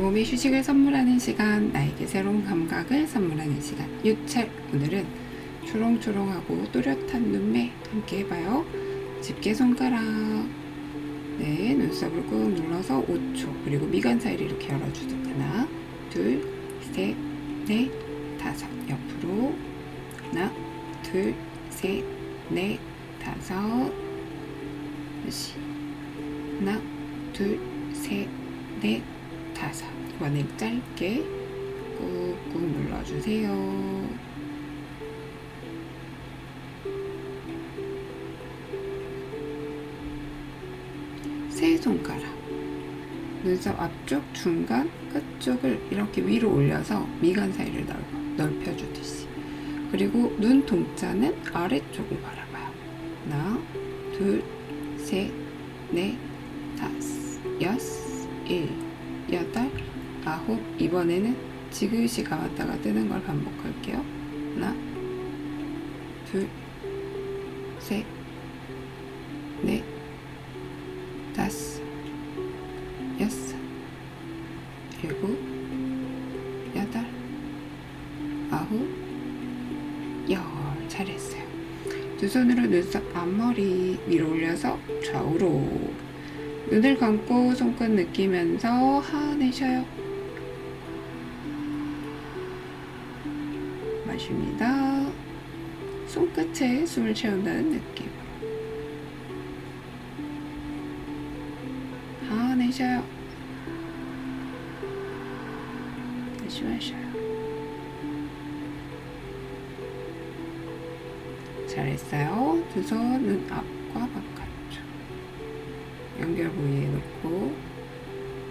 몸에 휴식을 선물하는 시간, 나에게 새로운 감각을 선물하는 시간. 유책 오늘은 초롱초롱하고 또렷한 눈매 함께 해봐요. 집게 손가락. 네, 눈썹을 꾹 눌러서 5초. 그리고 미간 사이를 이렇게 열어주듯 하나, 둘, 셋, 넷, 다섯. 옆으로 하나, 둘, 셋, 넷, 다섯. 다시 하나, 둘, 셋, 넷, 다섯. 이번엔 짧게 꾹꾹 눌러주세요. 세 손가락. 눈썹 앞쪽, 중간, 끝쪽을 이렇게 위로 올려서 미간 사이를 넓어, 넓혀주듯이. 그리고 눈 동자는 아래쪽을 바라봐요. 하나, 둘, 셋, 넷, 다섯, 여섯, 일, 여덟, 아홉. 이번에는 지그시 감았다가 뜨는 걸 반복할게요. 하나, 둘, 셋, 넷, 다섯, 여섯, 일곱, 여덟, 아홉, 열. 잘했어요. 두 손으로 눈썹 앞머리 위로 올려서 좌우로 눈을 감고 손끝 느끼면서 하내셔요. 마십니다. 손끝에 숨을 채운다는 느낌으로 하내셔요. 다시 마셔요. 잘했어요. 두 손눈 바깥쪽 연결 부위에 놓고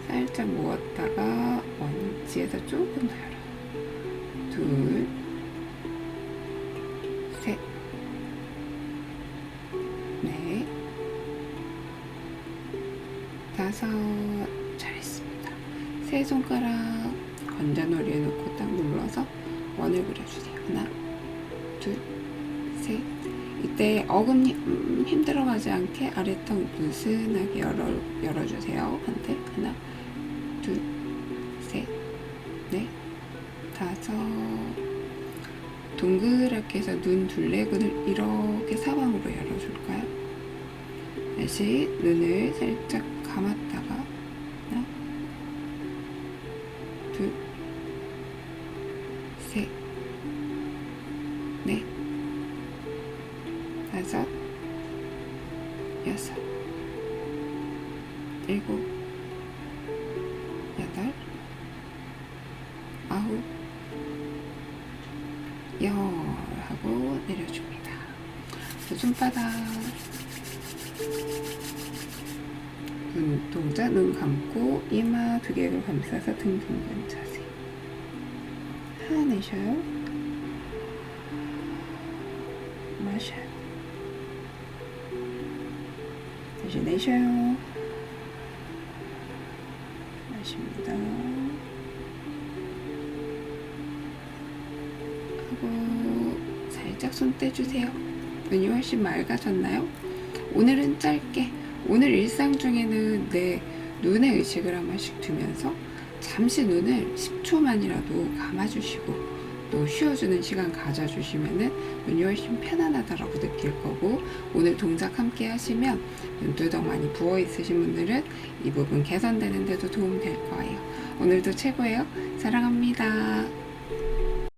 살짝 모았다가 원위치에서 조금 더 열어. 둘, 셋, 넷, 다섯. 잘했습니다. 세 손가락 건자놀이에 놓고 딱 눌러서 원을 그려주세요. 하나, 둘, 셋. 이때 어금니 음, 힘들어가지 않게 아래턱 느슨하게 열어, 열어주세요. 한테 하나, 둘, 셋, 넷, 다섯. 동그랗게 해서 눈 둘레근을 이렇게 사방으로 열어줄까요? 다시 눈을 살짝 감았다가 하나, 둘, 셋, 넷, 다섯, 여섯, 일곱, 여덟, 아홉, 열 하고 내려줍니다. 두 손바닥 눈동자 눈 감고 이마 두 개를 감싸서 등 둥근 자세. 하내셔요. 마셔요 다시 내셔요 마십니다. 하고 살짝 손 떼주세요. 눈이 훨씬 맑아졌나요? 오늘은 짧게. 오늘 일상 중에는 내 눈에 의식을 한 번씩 두면서 잠시 눈을 10초만이라도 감아주시고 또 쉬어주는 시간 가져주시면은 눈이 훨씬 편안하다라고 느낄 거고 오늘 동작 함께 하시면 눈두덩 많이 부어 있으신 분들은 이 부분 개선되는 데도 도움 될 거예요. 오늘도 최고예요. 사랑합니다.